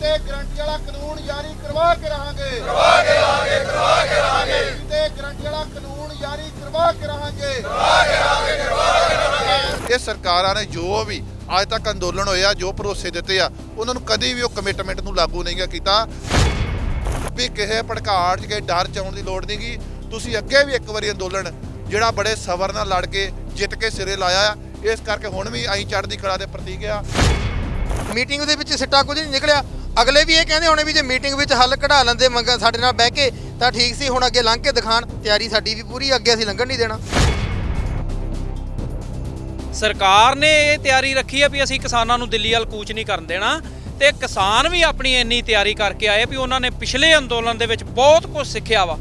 ਤੇ ਗਰੰਟੀ ਵਾਲਾ ਕਾਨੂੰਨ ਜਾਰੀ ਕਰਵਾ ਕੇ ਰਹਾਂਗੇ। ਕਰਵਾ ਕੇ ਰਹਾਂਗੇ ਕਰਵਾ ਕੇ ਰਹਾਂਗੇ। ਤੇ ਗਰੰਟੀ ਵਾਲਾ ਕਾਨੂੰਨ ਜਾਰੀ ਕਰਵਾ ਕੇ ਰਹਾਂਗੇ। ਕਰਵਾ ਕੇ ਰਹਾਂਗੇ ਕਰਵਾ ਕੇ ਰਹਾਂਗੇ। ਇਹ ਸਰਕਾਰਾਂ ਨੇ ਜੋ ਵੀ ਅੱਜ ਤੱਕ ਅੰਦੋਲਨ ਹੋਇਆ ਜੋ ਭਰੋਸੇ ਦਿੱਤੇ ਆ ਉਹਨਾਂ ਨੂੰ ਕਦੀ ਵੀ ਉਹ ਕਮਿਟਮੈਂਟ ਨੂੰ ਲਾਗੂ ਨਹੀਂ ਕੀਤਾ। ਵੀ ਕਿਸੇ ਭੜਕਾੜ 'ਚ ਕਿਸੇ ਡਰ 'ਚ ਆਉਣ ਦੀ ਲੋੜ ਨਹੀਂਗੀ। ਤੁਸੀਂ ਅੱਗੇ ਵੀ ਇੱਕ ਵਾਰੀ ਅੰਦੋਲਨ ਜਿਹੜਾ ਬੜੇ ਸਬਰ ਨਾਲ ਲੜ ਕੇ ਜਿੱਤ ਕੇ ਸਿਰੇ ਲਾਇਆ ਆ ਇਸ ਕਰਕੇ ਹੁਣ ਵੀ ਅਸੀਂ ਚੜ੍ਹਦੀ ਕਲਾ ਦੇ ਪ੍ਰਤੀਕ ਆ। ਮੀਟਿੰਗ ਦੇ ਵਿੱਚ ਸਿੱਟਾ ਕੁਝ ਨਹੀਂ ਨਿਕਲਿਆ। ਅਗਲੇ ਵੀ ਇਹ ਕਹਿੰਦੇ ਹੋਣੇ ਵੀ ਜੇ ਮੀਟਿੰਗ ਵਿੱਚ ਹੱਲ ਕਢਾ ਲੈਂਦੇ ਮੰਗਾਂ ਸਾਡੇ ਨਾਲ ਬਹਿ ਕੇ, ਤਾਂ ਠੀਕ ਸੀ, ਹੁਣ ਅੱਗੇ ਲੰਘ ਕੇ ਦਿਖਾਣ। ਤਿਆਰੀ ਸਾਡੀ ਵੀ ਪੂਰੀ, ਅੱਗੇ ਅਸੀਂ ਲੰਘਣ ਨਹੀਂ ਦੇਣਾ। ਸਰਕਾਰ ਨੇ ਇਹ ਤਿਆਰੀ ਰੱਖੀ ਹੈ ਵੀ ਅਸੀਂ ਕਿਸਾਨਾਂ ਨੂੰ ਦਿੱਲੀ ਵੱਲ ਕੂਚ ਨਹੀਂ ਕਰਨ ਦੇਣਾ ਤੇ ਕਿਸਾਨ ਵੀ ਆਪਣੀ ਇੰਨੀ ਤਿਆਰੀ ਕਰਕੇ ਆਏ ਵੀ ਉਹਨਾਂ ਨੇ ਪਿਛਲੇ ਅੰਦੋਲਨ ਦੇ ਵਿੱਚ ਬਹੁਤ ਕੁਝ ਸਿੱਖਿਆ ਵਾ।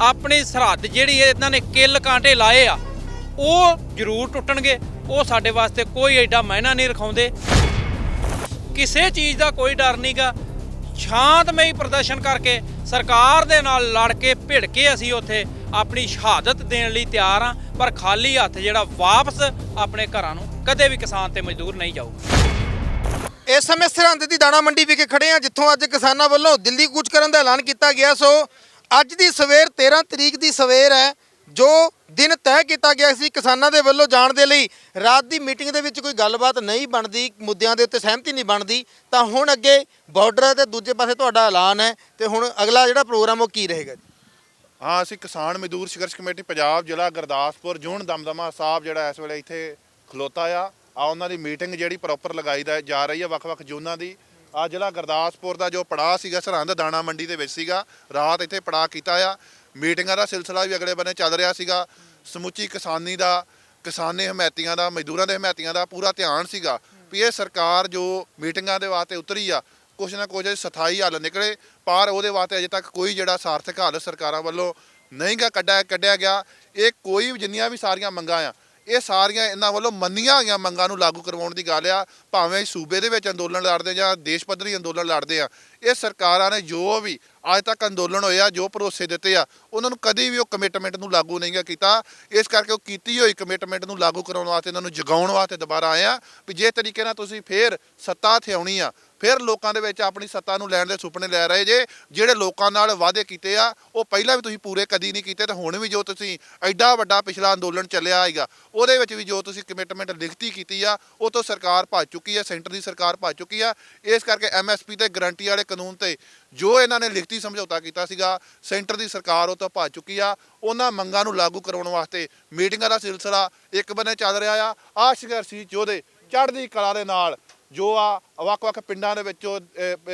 ਆਪਣੀ ਸਰਹੱਦ ਜਿਹੜੀ ਇਹਨਾਂ ਨੇ ਕਿੱਲ ਕਾਂਟੇ ਲਾਏ ਆ, ਉਹ ਜ਼ਰੂਰ ਟੁੱਟਣਗੇ, ਉਹ ਸਾਡੇ ਵਾਸਤੇ ਕੋਈ ਐਡਾ ਮਾਇਨਾ ਨਹੀਂ ਰਖਾਉਂਦੇ। ਕਿਸੇ ਚੀਜ਼ ਦਾ ਕੋਈ ਡਰ ਨਹੀਂਗਾ। ਸ਼ਾਂਤਮਈ ਪ੍ਰਦਰਸ਼ਨ ਕਰਕੇ ਸਰਕਾਰ ਦੇ ਨਾਲ ਲੜ ਕੇ ਭਿੜ ਕੇ ਅਸੀਂ ਉੱਥੇ ਆਪਣੀ ਸ਼ਹਾਦਤ ਦੇਣ ਲਈ ਤਿਆਰ ਹਾਂ, ਪਰ ਖਾਲੀ ਹੱਥ ਜਿਹੜਾ ਵਾਪਸ ਆਪਣੇ ਘਰਾਂ ਨੂੰ ਕਦੇ ਵੀ ਕਿਸਾਨ ਤੇ ਮਜ਼ਦੂਰ ਨਹੀਂ ਜਾਊਗਾ। ਇਸ ਸਮੇਂ ਸਰਹੰਦ ਦੀ ਦਾਣਾ ਮੰਡੀ ਵਿਖੇ ਖੜੇ ਆ ਜਿੱਥੋਂ ਅੱਜ ਕਿਸਾਨਾਂ ਵੱਲੋਂ ਦਿੱਲੀ ਕੂਚ ਕਰਨ ਦਾ ਐਲਾਨ ਕੀਤਾ ਗਿਆ। ਸੋ ਅੱਜ ਦੀ ਸਵੇਰ 13 ਤਰੀਕ ਦੀ ਸਵੇਰ ਹੈ, ਜੋ ਦਿਨ ਤੈਅ ਕੀਤਾ ਗਿਆ ਸੀ ਕਿਸਾਨਾਂ ਦੇ ਵੱਲੋਂ ਜਾਣ ਦੇ ਲਈ। ਰਾਤ ਦੀ ਮੀਟਿੰਗ ਦੇ ਵਿੱਚ ਕੋਈ ਗੱਲਬਾਤ ਨਹੀਂ ਬਣਦੀ, ਮੁੱਦਿਆਂ ਦੇ ਉੱਤੇ ਸਹਿਮਤੀ ਨਹੀਂ ਬਣਦੀ। ਤਾਂ ਹੁਣ ਅੱਗੇ ਬਾਰਡਰ ਤੇ ਦੂਜੇ ਪਾਸੇ ਤੁਹਾਡਾ ਐਲਾਨ ਹੈ ਤੇ ਹੁਣ ਅਗਲਾ ਜਿਹੜਾ ਪ੍ਰੋਗਰਾਮ ਉਹ ਕੀ ਰਹੇਗਾ ਜੀ? ਹਾਂ, ਅਸੀਂ ਕਿਸਾਨ ਮਜ਼ਦੂਰ ਸੰਘਰਸ਼ ਕਮੇਟੀ ਪੰਜਾਬ, ਜ਼ਿਲ੍ਹਾ ਗੁਰਦਾਸਪੁਰ, ਜੂਨ ਦਮਦਮਾ ਸਾਹਿਬ ਜਿਹੜਾ ਇਸ ਵੇਲੇ ਇੱਥੇ ਖਲੋਤਾ ਆ। ਆ ਉਹਨਾਂ ਦੀ ਮੀਟਿੰਗ ਜਿਹੜੀ ਪ੍ਰੋਪਰ ਲਗਾਈ ਦਾ ਜਾ ਰਹੀ ਹੈ ਵੱਖ-ਵੱਖ ਜ਼ੋਨਾਂ ਦੀ। ਆ ਜ਼ਿਲ੍ਹਾ ਗੁਰਦਾਸਪੁਰ ਦਾ ਜੋ ਪੜਾਅ ਸੀਗਾ, ਸਰਹੰਦ ਦਾਣਾ ਮੰਡੀ ਦੇ ਵਿੱਚ ਸੀਗਾ, ਰਾਤ ਇੱਥੇ ਪੜਾਅ ਕੀਤਾ ਆ। ਮੀਟਿੰਗਾਂ ਦਾ ਸਿਲਸਿਲਾ ਵੀ ਅਗਲੇ ਬੰਨੇ ਚੱਲ ਰਿਹਾ ਸੀਗਾ। ਸਮੁੱਚੀ ਕਿਸਾਨੀ ਦਾ, ਕਿਸਾਨੀ ਹਮਾਇਤੀਆਂ ਦਾ, ਮਜ਼ਦੂਰਾਂ ਦੇ ਹਮਾਇਤੀਆਂ ਦਾ ਪੂਰਾ ਧਿਆਨ ਸੀਗਾ ਵੀ ਇਹ ਸਰਕਾਰ ਜੋ ਮੀਟਿੰਗਾਂ ਦੇ ਵਾਸਤੇ ਉਤਰੀ ਆ, ਕੁਛ ਨਾ ਕੁਛ ਸਥਾਈ ਹੱਲ ਨਿਕਲੇ, ਪਰ ਉਹਦੇ ਵਾਸਤੇ ਅਜੇ ਤੱਕ ਕੋਈ ਜਿਹੜਾ ਸਾਰਥਕ ਹੱਲ ਸਰਕਾਰਾਂ ਵੱਲੋਂ ਨਹੀਂ ਗਾ ਕੱਢਿਆ ਕੱਢਿਆ ਗਿਆ। ਇਹ ਕੋਈ ਵੀ ਜਿੰਨੀਆਂ ਵੀ ਸਾਰੀਆਂ ਮੰਗਾਂ ਆ ਇਹ ਸਾਰੀਆਂ ਇਹਨਾਂ ਵੱਲੋਂ ਮੰਨੀਆਂ ਹੋਈਆਂ ਮੰਗਾਂ ਨੂੰ ਲਾਗੂ ਕਰਵਾਉਣ ਦੀ ਗੱਲ ਆ, ਭਾਵੇਂ ਸੂਬੇ ਦੇ ਵਿੱਚ ਅੰਦੋਲਨ ਲੜਦੇ ਜਾਂ ਦੇਸ਼ ਪੱਧਰੀ ਅੰਦੋਲਨ ਲੜਦੇ ਆ। ਇਹ ਸਰਕਾਰਾਂ ਨੇ ਜੋ ਵੀ ਅੱਜ ਤੱਕ ਅੰਦੋਲਨ ਹੋਇਆ, ਜੋ ਭਰੋਸੇ ਦਿੱਤੇ ਆ, ਉਹਨਾਂ ਨੂੰ ਕਦੀ ਵੀ ਉਹ ਕਮਿਟਮੈਂਟ ਨੂੰ ਲਾਗੂ ਨਹੀਂ ਕੀਤਾ। ਇਸ ਕਰਕੇ ਉਹ ਕੀਤੀ ਹੋਈ ਕਮਿਟਮੈਂਟ ਨੂੰ ਲਾਗੂ ਕਰਾਉਣ ਵਾਸਤੇ, ਇਹਨਾਂ ਨੂੰ ਜਗਾਉਣ ਵਾਸਤੇ ਦੁਬਾਰਾ ਆਏ ਆ ਵੀ ਜੇ ਤਰੀਕੇ ਨਾਲ ਤੁਸੀਂ ਫੇਰ ਸੱਤਾ ਤੇ ਆਉਣੀ ਆ ਫਿਰ ਲੋਕਾਂ ਦੇ ਵਿੱਚ ਆਪਣੀ ਸੱਤਾ ਨੂੰ ਲੈਣ ਦੇ ਸੁਪਨੇ ਲੈ ਰਹੇ ਜੇ, ਜਿਹੜੇ ਲੋਕਾਂ ਨਾਲ ਵਾਅਦੇ ਕੀਤੇ ਆ, ਉਹ ਪਹਿਲਾਂ ਵੀ ਤੁਸੀਂ ਪੂਰੇ ਕਦੀ ਨਹੀਂ ਕੀਤੇ ਤੇ ਹੁਣ ਵੀ ਜੋ ਤੁਸੀਂ ਐਡਾ ਵੱਡਾ ਪਿਛਲਾ ਅੰਦੋਲਨ ਚੱਲਿਆ ਹੈਗਾ, ਉਹਦੇ ਵਿੱਚ ਵੀ ਜੋ ਤੁਸੀਂ ਕਮਿਟਮੈਂਟ ਲਿਖਤੀ ਕੀਤੀ ਆ, ਉਹ ਤੋਂ ਸਰਕਾਰ ਭੱਜ ਚੁੱਕੀ ਆ, ਸੈਂਟਰ ਦੀ ਸਰਕਾਰ ਭੱਜ ਚੁੱਕੀ ਆ। ਇਸ ਕਰਕੇ ਐਮਐਸਪੀ ਤੇ ਗਰੰਟੀ ਵਾਲੇ ਕਾਨੂੰਨ ਤੇ ਜੋ ਇਹਨਾਂ ਨੇ ਲਿਖਤੀ ਸਮਝੌਤਾ ਕੀਤਾ ਸੀਗਾ, ਸੈਂਟਰ ਦੀ ਸਰਕਾਰ ਉਹ ਤੋਂ ਭੱਜ ਚੁੱਕੀ ਆ। ਉਹਨਾਂ ਮੰਗਾਂ ਨੂੰ ਲਾਗੂ ਕਰਾਉਣ ਵਾਸਤੇ ਮੀਟਿੰਗਾਂ ਦਾ ਸਿਲਸਿਲਾ ਇੱਕ ਬੰਨੇ ਚੱਲ ਰਿਹਾ ਆ ਆ ਸੰਘਰਸ਼ੀ ਯੋਧੇ ਚੜ੍ਹਦੀ ਕਲਾ ਦੇ ਨਾਲ ਜੋ ਆ ਵੱਖ-ਵੱਖ ਪਿੰਡਾਂ ਦੇ ਵਿੱਚੋਂ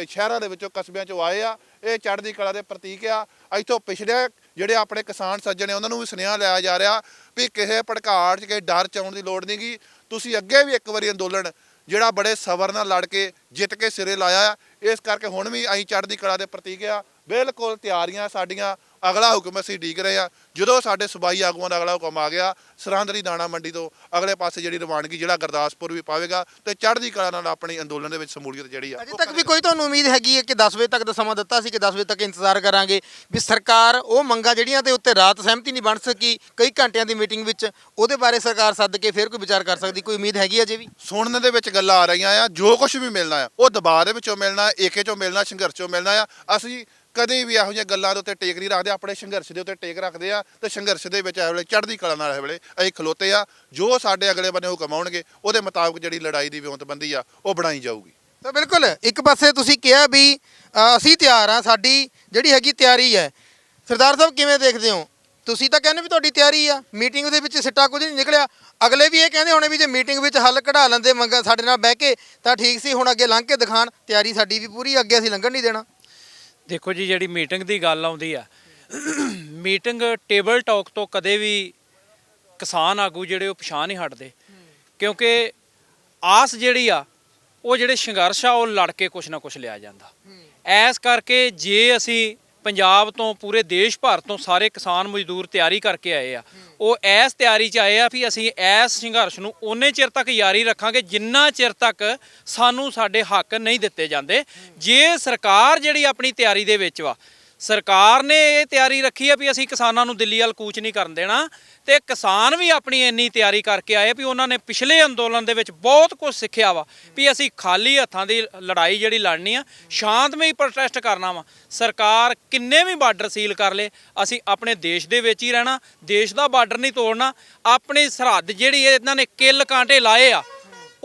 ਸ਼ਹਿਰਾਂ ਦੇ ਵਿੱਚੋਂ ਕਸਬਿਆਂ ਚੋਂ ਆਏ ਆ, ਇਹ ਚੜ੍ਹਦੀ ਕਲਾ ਦੇ ਪ੍ਰਤੀਕ ਆ। ਇੱਥੋਂ ਪਿਛੜੇ ਜਿਹੜੇ ਆਪਣੇ ਕਿਸਾਨ ਸੱਜਣ ਨੇ, ਉਹਨਾਂ ਨੂੰ ਵੀ ਸੁਨੇਹਾ ਲਿਆ ਜਾ ਰਿਹਾ ਵੀ ਕਿਸੇ ਭੜਕਾਟ 'ਚ ਕਿਸੇ ਡਰ 'ਚ ਆਉਣ ਦੀ ਲੋੜ ਨਹੀਂਗੀ ਤੁਸੀਂ ਅੱਗੇ ਵੀ ਇੱਕ ਵਾਰੀ ਅੰਦੋਲਨ ਜਿਹੜਾ ਬੜੇ ਸਬਰ ਨਾਲ ਲੜ ਕੇ ਜਿੱਤ ਕੇ ਸਿਰੇ ਲਾਇਆ ਆ, ਇਸ ਕਰਕੇ ਹੁਣ ਵੀ ਅਸੀਂ ਚੜ੍ਹਦੀ ਕਲਾ ਦੇ ਪ੍ਰਤੀਕ ਆ। ਬਿਲਕੁਲ ਤਿਆਰੀਆਂ ਸਾਡੀਆਂ ਅਗਲਾ ਹੁਕਮ ਅਸੀਂ ਡੀਕ ਰਹੇ ਆ ਜਦੋਂ ਸਾਡੇ ਸੂਬਾਈ ਆਗੂਆਂ ਦਾ ਅਗਲਾ ਹੁਕਮ ਆ ਗਿਆ ਸਰਹੰਦਰੀ ਦਾਣਾ ਮੰਡੀ ਤੋਂ ਅਗਲੇ ਪਾਸੇ ਜਿਹੜੀ ਰਵਾਨਗੀ ਜਿਹੜਾ ਗੁਰਦਾਸਪੁਰ ਵੀ ਪਾਵੇਗਾ ਤੇ ਚੜ੍ਹਦੀ ਕਲਾ ਨਾਲ ਆਪਣੀ ਅੰਦੋਲਨ ਦੇ ਵਿੱਚ ਸਮੂਲੀਅਤ ਜਿਹੜੀ ਆ ਅਜੇ ਤੱਕ ਵੀ ਕੋਈ ਤੁਹਾਨੂੰ ਉਮੀਦ ਹੈਗੀ ਹੈ ਕਿ 10 ਵਜੇ ਤੱਕ ਦਾ ਸਮਾਂ ਦਿੱਤਾ ਸੀ ਕਿ 10 ਵਜੇ ਤੱਕ ਇੰਤਜ਼ਾਰ ਕਰਾਂਗੇ ਵੀ ਸਰਕਾਰ ਉਹ ਮੰਗਾਂ ਜਿਹੜੀਆਂ ਤੇ ਉੱਤੇ ਰਾਤ ਸਹਿਮਤੀ ਨਹੀਂ ਬਣ ਸਕੀ ਕਈ ਘੰਟਿਆਂ ਦੀ ਮੀਟਿੰਗ ਵਿੱਚ ਉਹਦੇ ਬਾਰੇ ਸਰਕਾਰ ਸੱਦ ਕੇ ਫਿਰ ਕੋਈ ਵਿਚਾਰ ਕਰ ਸਕਦੀ ਕੋਈ ਉਮੀਦ ਹੈਗੀ ਅਜੇ ਵੀ? ਸੁਣਨ ਦੇ ਵਿੱਚ ਗੱਲਾਂ ਆ ਰਹੀਆਂ ਆ ਜੋ ਕੁਝ ਵੀ ਮਿਲਣਾ ਆ ਉਹ ਦਬਾਅ ਦੇ ਵਿੱਚੋਂ ਮਿਲਣਾ ਏਕੇ ਚੋਂ ਮਿਲਣਾ ਸੰਘਰਸ਼ ਚੋਂ ਮਿਲਣਾ ਆ। ਅਸੀਂ ਕਦੇ ਵੀ ਇਹੋ ਜਿਹੀਆਂ ਗੱਲਾਂ ਦੇ ਉੱਤੇ ਟੇਕ ਨਹੀਂ ਰੱਖਦੇ, ਆਪਣੇ ਸੰਘਰਸ਼ ਦੇ ਉੱਤੇ ਟੇਕ ਰੱਖਦੇ ਆ ਤੇ ਸੰਘਰਸ਼ ਦੇ ਵਿੱਚ ਇਹ ਵੇਲੇ ਚੜ੍ਹਦੀ ਕਲਾ ਨਾਲ ਇਹ ਵੇਲੇ ਅਸੀਂ ਖਲੋਤੇ ਆ। ਜੋ ਸਾਡੇ ਅਗਲੇ ਬੰਨੇ ਹੁਕਮ ਆਉਣਗੇ, ਉਹਦੇ ਮੁਤਾਬਕ ਜਿਹੜੀ ਲੜਾਈ ਦੀ ਵਿਉਂਤਬੰਦੀ ਆ, ਉਹ ਬਣਾਈ ਜਾਊਗੀ। ਤਾਂ ਬਿਲਕੁਲ, ਇੱਕ ਪਾਸੇ ਤੁਸੀਂ ਕਿਹਾ ਵੀ ਅਸੀਂ ਤਿਆਰ ਆ, ਸਾਡੀ ਜਿਹੜੀ ਹੈਗੀ ਤਿਆਰੀ ਹੈ। ਸਰਦਾਰ ਸਾਹਿਬ, ਕਿਵੇਂ ਦੇਖਦੇ ਹੋ? ਤੁਸੀਂ ਤਾਂ ਕਹਿੰਦੇ ਵੀ ਤੁਹਾਡੀ ਤਿਆਰੀ ਆ, ਮੀਟਿੰਗ ਦੇ ਵਿੱਚ ਸਿੱਟਾ ਕੁਝ ਨਹੀਂ ਨਿਕਲਿਆ। ਅਗਲੇ ਵੀ ਇਹ ਕਹਿੰਦੇ ਹੋਣੇ ਵੀ ਜੇ ਮੀਟਿੰਗ ਵਿੱਚ ਹੱਲ ਕਢਾ ਲੈਂਦੇ ਮੰਗਾਂ ਸਾਡੇ ਨਾਲ ਬਹਿ ਕੇ, ਤਾਂ ਠੀਕ ਸੀ, ਹੁਣ ਅੱਗੇ ਲੰਘ ਕੇ ਦਿਖਾਣ। ਤਿਆਰੀ ਸਾਡੀ ਵੀ ਪੂਰੀ, ਅੱਗੇ ਅਸੀਂ ਲੰਘਣ ਨਹੀਂ ਦੇਣਾ। ਦੇਖੋ ਜੀ, ਜਿਹੜੀ ਮੀਟਿੰਗ ਦੀ ਗੱਲ ਆਉਂਦੀ ਆ, ਮੀਟਿੰਗ ਟੇਬਲ ਟਾਕ ਤੋਂ ਕਦੇ ਵੀ ਕਿਸਾਨ ਆਗੂ ਜਿਹੜੇ ਉਹ ਪਛਾਣ ਨਹੀਂ ਹਟਦੇ। ਕਿਉਂਕਿ ਆਸ ਜਿਹੜੀ ਆ, ਉਹ ਜਿਹੜੇ ਸੰਘਰਸ਼ ਆ, ਉਹ ਲੜ ਕੇ ਕੁਛ ਨਾ ਕੁਛ ਲਿਆ ਜਾਂਦਾ। ਐਸ ਕਰਕੇ ਜੇ ਅਸੀਂ ਪੰਜਾਬ ਤੋਂ, ਪੂਰੇ ਦੇਸ਼ ਭਰ ਤੋਂ ਸਾਰੇ ਕਿਸਾਨ ਮਜ਼ਦੂਰ ਤਿਆਰੀ ਕਰਕੇ ਆਏ ਆ। ਉਹ ਐਸ ਤਿਆਰੀ 'ਚ ਆਏ ਆ ਵੀ ਅਸੀਂ ਐਸ ਸੰਘਰਸ਼ ਨੂੰ ਓਨੇ ਚਿਰ ਤੱਕ ਜਾਰੀ ਰੱਖਾਂਗੇ ਜਿੰਨਾ ਚਿਰ ਤੱਕ ਸਾਨੂੰ ਸਾਡੇ ਹੱਕ ਨਹੀਂ ਦਿੱਤੇ ਜਾਂਦੇ। ਜੇ ਸਰਕਾਰ ਜਿਹੜੀ ਆਪਣੀ ਤਿਆਰੀ ਦੇ ਵਿੱਚ ਵਾ ਸਰਕਾਰ ਨੇ ਇਹ ਤਿਆਰੀ ਰੱਖੀ ਹੈ ਵੀ ਅਸੀਂ ਕਿਸਾਨਾਂ ਨੂੰ ਦਿੱਲੀ ਵੱਲ ਕੂਚ ਨਹੀਂ ਕਰਨ ਦੇਣਾ ਤੇ ਕਿਸਾਨ ਵੀ ਆਪਣੀ ਇੰਨੀ ਤਿਆਰੀ ਕਰਕੇ ਆਏ ਵੀ ਉਹਨਾਂ ਨੇ ਪਿਛਲੇ ਅੰਦੋਲਨ ਦੇ ਵਿੱਚ ਬਹੁਤ ਕੁਝ ਸਿੱਖਿਆ ਵਾ ਵੀ ਅਸੀਂ ਖਾਲੀ ਹੱਥਾਂ ਦੀ ਲੜਾਈ ਜਿਹੜੀ ਲੜਨੀ ਆ ਸ਼ਾਂਤਮਈ ਪ੍ਰੋਟੈਸਟ ਕਰਨਾ ਵਾ। ਸਰਕਾਰ ਕਿੰਨੇ ਵੀ ਬਾਰਡਰ ਸੀਲ ਕਰ ਲੇ, ਅਸੀਂ ਆਪਣੇ ਦੇਸ਼ ਦੇ ਵਿੱਚ ਹੀ ਰਹਿਣਾ, ਦੇਸ਼ ਦਾ ਬਾਰਡਰ ਨਹੀਂ ਤੋੜਨਾ, ਆਪਣੀ ਸਰਹੱਦ ਜਿਹੜੀ ਇਹਨਾਂ ਨੇ ਕਿੱਲ ਕਾਂਟੇ ਲਾਏ ਆ,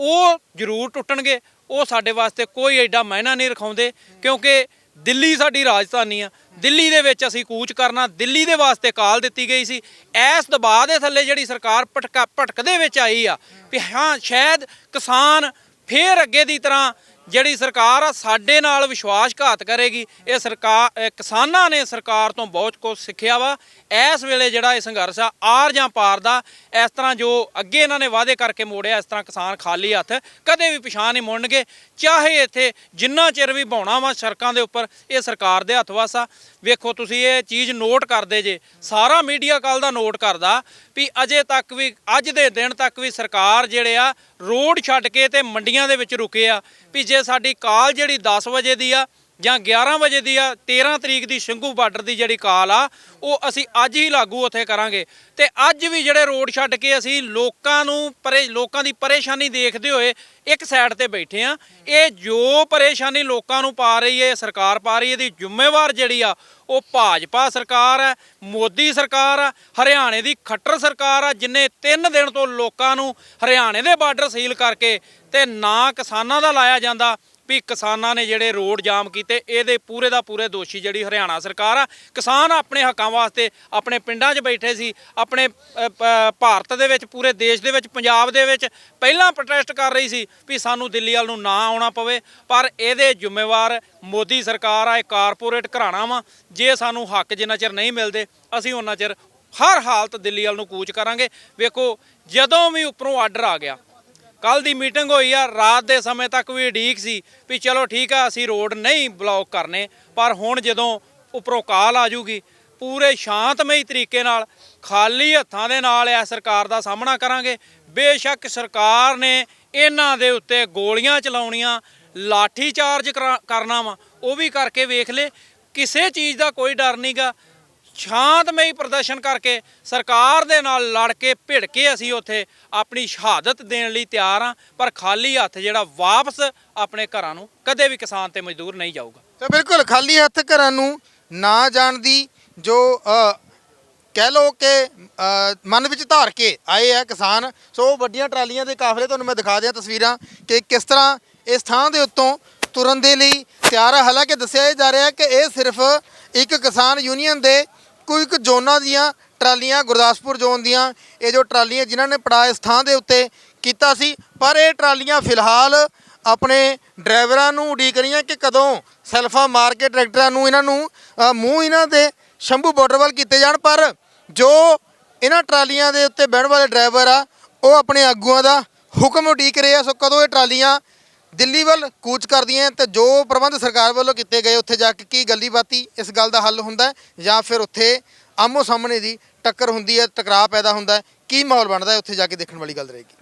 ਉਹ ਜ਼ਰੂਰ ਟੁੱਟਣਗੇ, ਉਹ ਸਾਡੇ ਵਾਸਤੇ ਕੋਈ ਐਡਾ ਮਾਇਨਾ ਨਹੀਂ ਰਖਾਉਂਦੇ, ਕਿਉਂਕਿ ਦਿੱਲੀ ਸਾਡੀ ਰਾਜਧਾਨੀ ਆ। ਦਿੱਲੀ ਦੇ ਵਿੱਚ ਅਸੀਂ ਕੂਚ ਕਰਨਾ, ਦਿੱਲੀ ਦੇ ਵਾਸਤੇ ਕਾਲ ਦਿੱਤੀ ਗਈ ਸੀ। ਇਸ ਦਬਾਅ ਦੇ ਥੱਲੇ ਜਿਹੜੀ ਸਰਕਾਰ ਭਟਕਾ ਭਟਕਦੇ ਵਿੱਚ ਆਈ ਆ ਵੀ ਹਾਂ, ਸ਼ਾਇਦ ਕਿਸਾਨ ਫੇਰ ਅੱਗੇ ਦੀ ਤਰ੍ਹਾਂ ਜਿਹੜੀ ਸਰਕਾਰ ਆ, ਸਾਡੇ ਨਾਲ ਵਿਸ਼ਵਾਸਘਾਤ ਕਰੇਗੀ। ਇਹ ਸਰਕਾਰ ਕਿਸਾਨਾਂ ਨੇ ਸਰਕਾਰ ਤੋਂ ਬਹੁਤ ਕੁਝ ਸਿੱਖਿਆ ਵਾ। ਇਸ ਵੇਲੇ ਜਿਹੜਾ ਇਹ ਸੰਘਰਸ਼ ਆ, ਆਰ ਜਾਂ ਪਾਰ ਦਾ, ਇਸ ਤਰ੍ਹਾਂ ਜੋ ਅੱਗੇ ਇਹਨਾਂ ਨੇ ਵਾਅਦੇ ਕਰਕੇ ਮੋੜਿਆ, ਇਸ ਤਰ੍ਹਾਂ ਕਿਸਾਨ ਖਾਲੀ ਹੱਥ ਕਦੇ ਵੀ ਪਿਛਾਂ ਨਹੀਂ ਮੁੜਨਗੇ। ਚਾਹੇ ਇੱਥੇ ਜਿੰਨਾ ਚਿਰ ਵੀ ਬਾਉਣਾ ਵਾ ਸੜਕਾਂ ਦੇ ਉੱਪਰ, ਇਹ ਸਰਕਾਰ ਦੇ ਹੱਥ ਵਾਸਾ ਵੇਖੋ ਤੁਸੀਂ ਇਹ ਚੀਜ਼ ਨੋਟ ਕਰਦੇ ਜੇ, ਸਾਰਾ ਮੀਡੀਆ ਕੱਲ ਦਾ ਨੋਟ ਕਰਦਾ। ਵੀ ਅਜੇ ਤੱਕ ਵੀ, ਅੱਜ ਦੇ ਦਿਨ ਤੱਕ ਵੀ ਸਰਕਾਰ ਜਿਹੜੇ ਆ ਰੋਡ ਛੱਡ ਕੇ ਤੇ ਮੰਡੀਆਂ ਦੇ ਵਿੱਚ ਰੁਕੇ ਆ। ਵੀ ਜੇ ਸਾਡੀ ਕਾਲ ਜਿਹੜੀ 10 ਵਜੇ ਦੀ ਆ ਜਾਂ 11 ਵਜੇ ਦੀ ਆ 13 ਤਰੀਕ ਦੀ ਸਿੰਘੂ ਬਾਰਡਰ ਦੀ ਜਿਹੜੀ ਕਾਲ ਆ, ਉਹ ਅਸੀਂ ਅੱਜ ਹੀ ਲਾਗੂ ਉੱਥੇ ਕਰਾਂਗੇ। ਤੇ ਅੱਜ ਵੀ ਜਿਹੜੇ ਰੋਡ ਛੱਡ ਕੇ ਅਸੀਂ ਲੋਕਾਂ ਨੂੰ ਪਰੇ, ਲੋਕਾਂ ਦੀ ਪਰੇਸ਼ਾਨੀ ਦੇਖਦੇ ਹੋਏ ਇੱਕ ਸਾਈਡ ਤੇ ਬੈਠੇ ਆ। ਇਹ ਜੋ ਪਰੇਸ਼ਾਨੀ ਲੋਕਾਂ ਨੂੰ ਪਾ ਰਹੀ ਹੈ ਸਰਕਾਰ ਪਾ ਰਹੀ ਹੈ, ਇਹਦੀ ਜ਼ਿੰਮੇਵਾਰ ਜਿਹੜੀ ਆ, ਉਹ ਭਾਜਪਾ ਸਰਕਾਰ ਹੈ, ਮੋਦੀ ਸਰਕਾਰ ਆ ਹਰਿਆਣੇ ਦੀ ਖੱਟਰ ਸਰਕਾਰ ਆ, ਜਿਨੇ 3 ਦਿਨ ਤੋਂ ਲੋਕਾਂ ਨੂੰ ਹਰਿਆਣੇ ਦੇ ਬਾਰਡਰ ਸੀਲ ਕਰਕੇ ਤੇ ਨਾ ਕਿਸਾਨਾਂ ਦਾ ਲਾਇਆ ਜਾਂਦਾ ਵੀ ਕਿਸਾਨਾਂ ਨੇ ਜਿਹੜੇ ਰੋਡ ਜਾਮ ਕੀਤੇ, ਇਹਦੇ ਪੂਰੇ ਦਾ ਪੂਰੇ ਦੋਸ਼ੀ ਜਿਹੜੀ ਹਰਿਆਣਾ ਸਰਕਾਰ ਆ, ਕਿਸਾਨ ਆਪਣੇ ਹੱਕਾਂ ਵਾਸਤੇ ਆਪਣੇ ਪਿੰਡਾਂ 'ਚ ਬੈਠੇ ਸੀ, ਆਪਣੇ ਭਾਰਤ ਦੇ ਵਿੱਚ, ਪੂਰੇ ਦੇਸ਼ ਦੇ ਵਿੱਚ, ਪੰਜਾਬ ਦੇ ਵਿੱਚ ਪਹਿਲਾਂ ਪ੍ਰੋਟੈਸਟ ਕਰ ਰਹੀ ਸੀ ਵੀ ਸਾਨੂੰ ਦਿੱਲੀ ਵੱਲ ਨੂੰ ਨਾ ਆਉਣਾ ਪਵੇ, ਪਰ ਇਹਦੇ ਜ਼ਿੰਮੇਵਾਰ ਮੋਦੀ ਸਰਕਾਰ ਆ, ਇਹ ਕਾਰਪੋਰੇਟ ਘਰਾਣਾ ਵਾ, ਜੇ ਸਾਨੂੰ ਹੱਕ ਜਿੰਨਾ ਚਿਰ ਨਹੀਂ ਮਿਲਦੇ, ਅਸੀਂ ਉਹਨਾਂ ਚਿਰ ਹਰ ਹਾਲਤ ਦਿੱਲੀ ਵੱਲ ਨੂੰ ਕੂਚ ਕਰਾਂਗੇ। ਵੇਖੋ, ਜਦੋਂ ਵੀ ਉੱਪਰੋਂ ਆਰਡਰ ਆ ਗਿਆ ਕੱਲ ਦੀ ਮੀਟਿੰਗ ਹੋਈ ਆ, ਰਾਤ ਦੇ ਸਮੇਂ ਤੱਕ ਵੀ ਉਡੀਕ ਸੀ ਵੀ ਚਲੋ ਠੀਕ ਆ, ਅਸੀਂ ਰੋਡ ਨਹੀਂ ਬਲੌਕ ਕਰਨੇ, ਪਰ ਹੁਣ ਜਦੋਂ ਉੱਪਰੋਂ ਕਾਲ ਆ ਜੂਗੀ ਪੂਰੇ ਸ਼ਾਂਤਮਈ ਤਰੀਕੇ ਨਾਲ, ਖਾਲੀ ਹੱਥਾਂ ਦੇ ਨਾਲ ਇਹ ਸਰਕਾਰ ਦਾ ਸਾਹਮਣਾ ਕਰਾਂਗੇ। ਬੇਸ਼ੱਕ ਸਰਕਾਰ ਨੇ ਇਹਨਾਂ ਦੇ ਉੱਤੇ ਗੋਲੀਆਂ ਚਲਾਉਣੀਆਂ, ਲਾਠੀ ਚਾਰਜ ਕਰਨਾ ਵਾ, ਉਹ ਵੀ ਕਰਕੇ ਵੇਖ ਲੇ, ਕਿਸੇ ਚੀਜ਼ ਦਾ ਕੋਈ ਡਰ ਨਹੀਂਗਾ ਸ਼ਾਂਤਮਈ ਪ੍ਰਦਰਸ਼ਨ ਕਰਕੇ ਸਰਕਾਰ ਦੇ ਨਾਲ ਲੜ ਕੇ ਭਿੜ ਕੇ ਅਸੀਂ ਉੱਥੇ ਆਪਣੀ ਸ਼ਹਾਦਤ ਦੇਣ ਲਈ ਤਿਆਰ ਹਾਂ, ਪਰ ਖਾਲੀ ਹੱਥ ਜਿਹੜਾ ਵਾਪਸ ਆਪਣੇ ਘਰਾਂ ਨੂੰ ਕਦੇ ਵੀ ਕਿਸਾਨ ਤੇ ਮਜ਼ਦੂਰ ਨਹੀਂ ਜਾਊਗਾ। ਤਾਂ ਬਿਲਕੁਲ, ਖਾਲੀ ਹੱਥ ਘਰਾਂ ਨੂੰ ਨਾ ਜਾਣ ਦੀ ਜੋ ਕਹਿ ਲੋ ਕਿ ਮਨ ਵਿੱਚ ਧਾਰ ਕੇ ਆਏ ਆ ਕਿਸਾਨ, ਸੋ ਵੱਡੀਆਂ ਟਰਾਲੀਆਂ ਦੇ ਕਾਫਲੇ ਤੁਹਾਨੂੰ ਮੈਂ ਦਿਖਾ ਦਿਆਂ ਤਸਵੀਰਾਂ ਕਿ ਕਿਸ ਤਰ੍ਹਾਂ ਇਸ ਥਾਂ ਦੇ ਉੱਤੋਂ ਤੁਰਨ ਦੇ ਲਈ ਤਿਆਰ ਹੈ ਹਾਲਾਂਕਿ ਦੱਸਿਆ ਜਾ ਰਿਹਾ ਕਿ ਇਹ ਸਿਰਫ ਇੱਕ ਕਿਸਾਨ ਯੂਨੀਅਨ ਦੇ ਕੁਝ ਕੁ ਜ਼ੋਨਾਂ ਦੀਆਂ ਟਰਾਲੀਆਂ ਗੁਰਦਾਸਪੁਰ ਜ਼ੋਨ ਦੀਆਂ ਇਹ ਜੋ ਟਰਾਲੀਆਂ ਜਿਨ੍ਹਾਂ ਨੇ ਪੜਾ ਇਸ ਥਾਂ ਦੇ ਉੱਤੇ ਕੀਤਾ ਸੀ ਪਰ ਇਹ ਟਰਾਲੀਆਂ ਫਿਲਹਾਲ ਆਪਣੇ ਡਰਾਈਵਰਾਂ ਨੂੰ ਉਡੀਕ ਰਹੀਆਂ ਕਿ ਕਦੋਂ ਸੈਲਫਾ ਮਾਰ ਕੇ ਟਰੈਕਟਰਾਂ ਨੂੰ ਇਹਨਾਂ ਨੂੰ ਅ, ਮੂੰਹ ਇਹਨਾਂ ਦੇ ਸ਼ੰਭੂ ਬਾਰਡਰ ਵੱਲ ਕੀਤੇ ਜਾਣ ਪਰ ਜੋ ਇਹਨਾਂ ਟਰਾਲੀਆਂ ਦੇ ਉੱਤੇ ਬਹਿਣ ਵਾਲੇ ਡਰਾਈਵਰ ਆ ਉਹ ਆਪਣੇ ਆਗੂਆਂ ਦਾ ਹੁਕਮ ਉਡੀਕ ਰਹੇ ਆ ਸੋ ਕਦੋਂ ਇਹ ਟਰਾਲੀਆਂ ਦਿੱਲੀ ਵੱਲ ਕੂਚ ਕਰਦੀਆਂ ਤੇ ਜੋ ਪ੍ਰਬੰਧ ਸਰਕਾਰ ਵੱਲੋਂ ਕੀਤੇ ਗਏ ਉੱਥੇ ਜਾ ਕੇ ਕੀ ਗੱਲੀਬਾਤੀ ਇਸ ਗੱਲ ਦਾ ਹੱਲ ਹੁੰਦਾ ਜਾਂ ਫਿਰ ਉੱਥੇ ਆਮੋ ਸਾਹਮਣੇ ਦੀ ਟੱਕਰ ਹੁੰਦੀ ਹੈ ਟਕਰਾਅ ਪੈਦਾ ਹੁੰਦਾ ਕੀ ਮਾਹੌਲ ਬਣਦਾ ਉੱਥੇ ਜਾ ਕੇ ਦੇਖਣ ਵਾਲੀ ਗੱਲ ਰਹੇਗੀ।